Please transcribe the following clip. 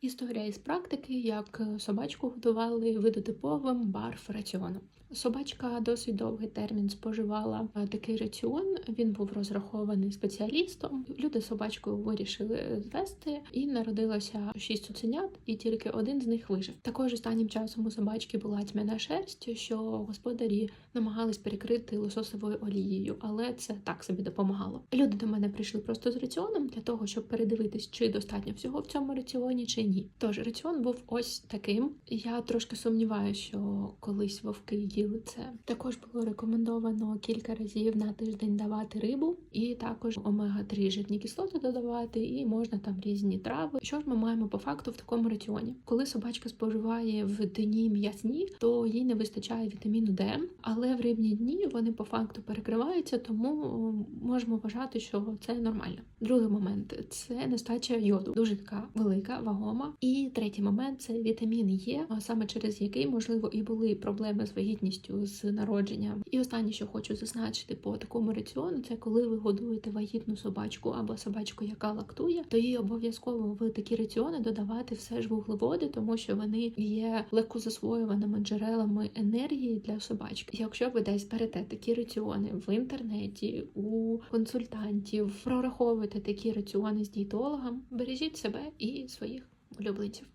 Історія із практики, як собачку годували видотиповим барф раціоном. Собачка досить довгий термін споживала е, такий раціон. Він був розрахований спеціалістом. Люди з собачкою вирішили звести, і народилося шість цуценят, і тільки один з них вижив. Також останнім часом у собачки була тьмяна шерсть, що господарі намагались перекрити лососовою олією, але це так собі допомагало. Люди до мене прийшли просто з раціоном для того, щоб передивитись, чи достатньо всього в цьому раціоні, чи. Тож раціон був ось таким. Я трошки сумніваюся, що колись вовки їли це. Також було рекомендовано кілька разів на тиждень давати рибу, і також омега-3 жирні кислоти додавати, і можна там різні трави. Що ж ми маємо по факту в такому раціоні? Коли собачка споживає в дні м'ясні, то їй не вистачає вітаміну Д, але в рибні дні вони по факту перекриваються, тому можемо вважати, що це нормально. Другий момент це нестача йоду, дуже така велика, вагома. І третій момент це вітамін Е, саме через який можливо і були проблеми з вагітністю з народженням. І останнє, що хочу зазначити по такому раціону, це коли ви годуєте вагітну собачку або собачку, яка лактує, то їй обов'язково в такі раціони додавати все ж вуглеводи, тому що вони є легкозасвоюваними джерелами енергії для собачки. Якщо ви десь берете такі раціони в інтернеті, у консультантів, прораховуєте такі раціони з дієтологом, бережіть себе і своїх улюбленців.